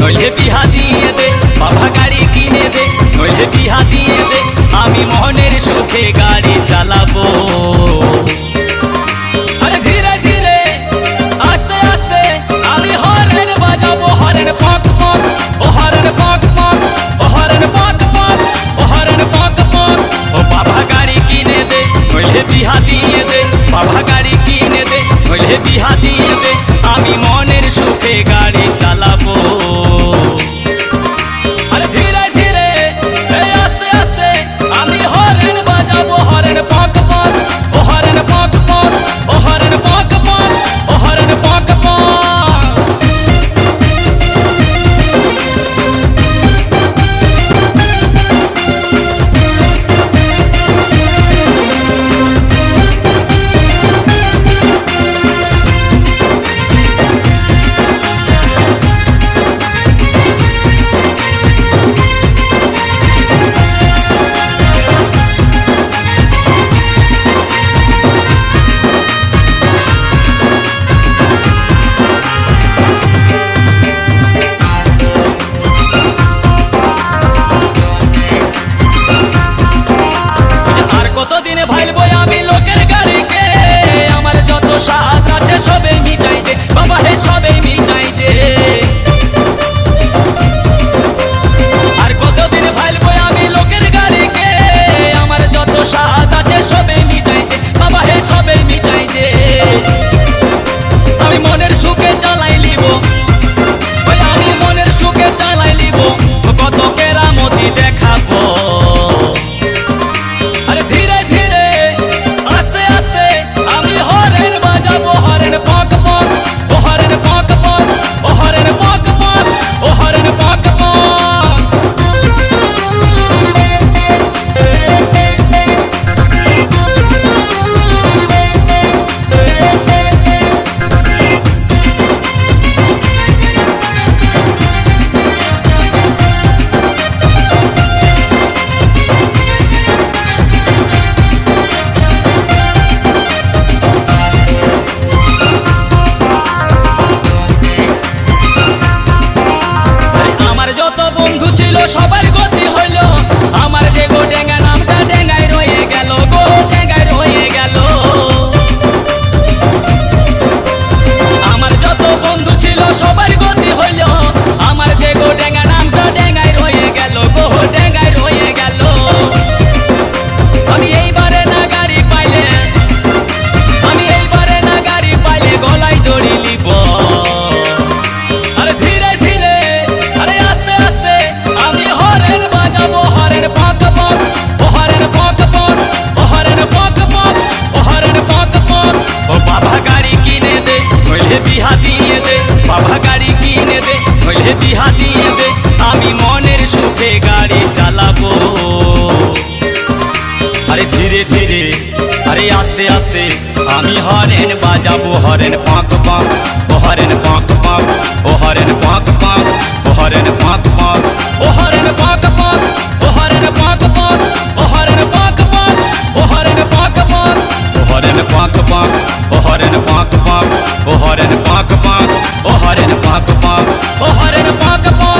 নইলে বিহা দিয়ে দে, বাবা গাড়ি কিনে দে। নইলে বিহা দিয়ে দে, আমি মনের সুখে গাড়ি চালাবো। আরে ধীরে ধীরে, আস্তে আস্তে আমি হরেন বাজাবো, হরেন পক গাড়ি কিনে দে। নইলে বিহা দিয়ে দে, বাবা গাড়ি কিনে দে। নইলে বিহা দিয়ে দে, আমি মনের সুখে গাড়ি yeah. ফিহা দিয়ে আমি মনের সুখে গাড়ি চালাবো আরে ধীরে ধীরে আরে আস্তে আস্তে আমি হরেন বাজাবো হরেন পাঁক পাঁক ও হরেন পাঁক পাঁক ও হরেন পাঁক পাঁক ও হরেন পাঁক পাঁক ও হরেন পাঁক পাঁক ও হরেন পাঁক পাঁক ও হরেন পাঁক পাঁক ও হরেন পাঁক পাঁক ও হরেন পাঁক পাঁক ও হরেন পাঁক পাঁক ও হরেন পাঁক পাঁক হরেন পাক পাক ও হরেন পাক পাক